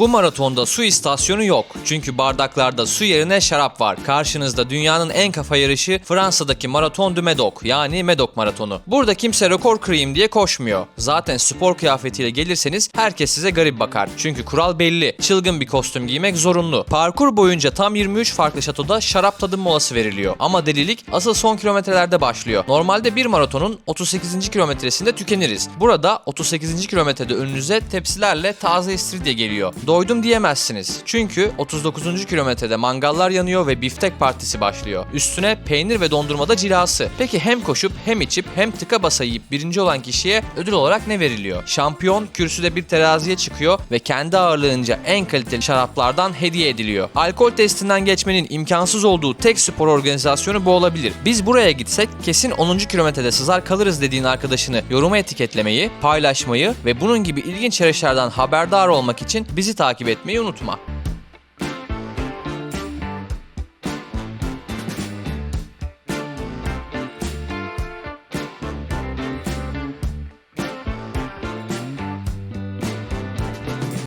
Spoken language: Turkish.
Bu maratonda su istasyonu yok. Çünkü bardaklarda su yerine şarap var. Karşınızda dünyanın en kafa yarışı Fransa'daki Maraton du Médoc yani Médoc Maratonu. Burada kimse rekor kırayım diye koşmuyor. Zaten spor kıyafetiyle gelirseniz herkes size garip bakar. Çünkü kural belli. Çılgın bir kostüm giymek zorunlu. Parkur boyunca tam 23 farklı şatoda şarap tadım molası veriliyor. Ama delilik asıl son kilometrelerde başlıyor. Normalde bir maratonun 38. kilometresinde tükeniriz. Burada 38. kilometrede önünüze tepsilerle taze istiridye geliyor. Doydum diyemezsiniz. Çünkü 39. kilometrede mangallar yanıyor ve biftek partisi başlıyor. Üstüne peynir ve dondurmada cilası. Peki hem koşup hem içip hem tıka basa yiyip birinci olan kişiye ödül olarak ne veriliyor? Şampiyon kürsüde bir teraziye çıkıyor ve kendi ağırlığınca en kaliteli şaraplardan hediye ediliyor. Alkol testinden geçmenin imkansız olduğu tek spor organizasyonu bu olabilir. Biz buraya gitsek kesin 10. kilometrede sızar kalırız dediğin arkadaşını yoruma etiketlemeyi, paylaşmayı ve bunun gibi ilginç yarışlardan haberdar olmak için bizi takip etmeyi unutma.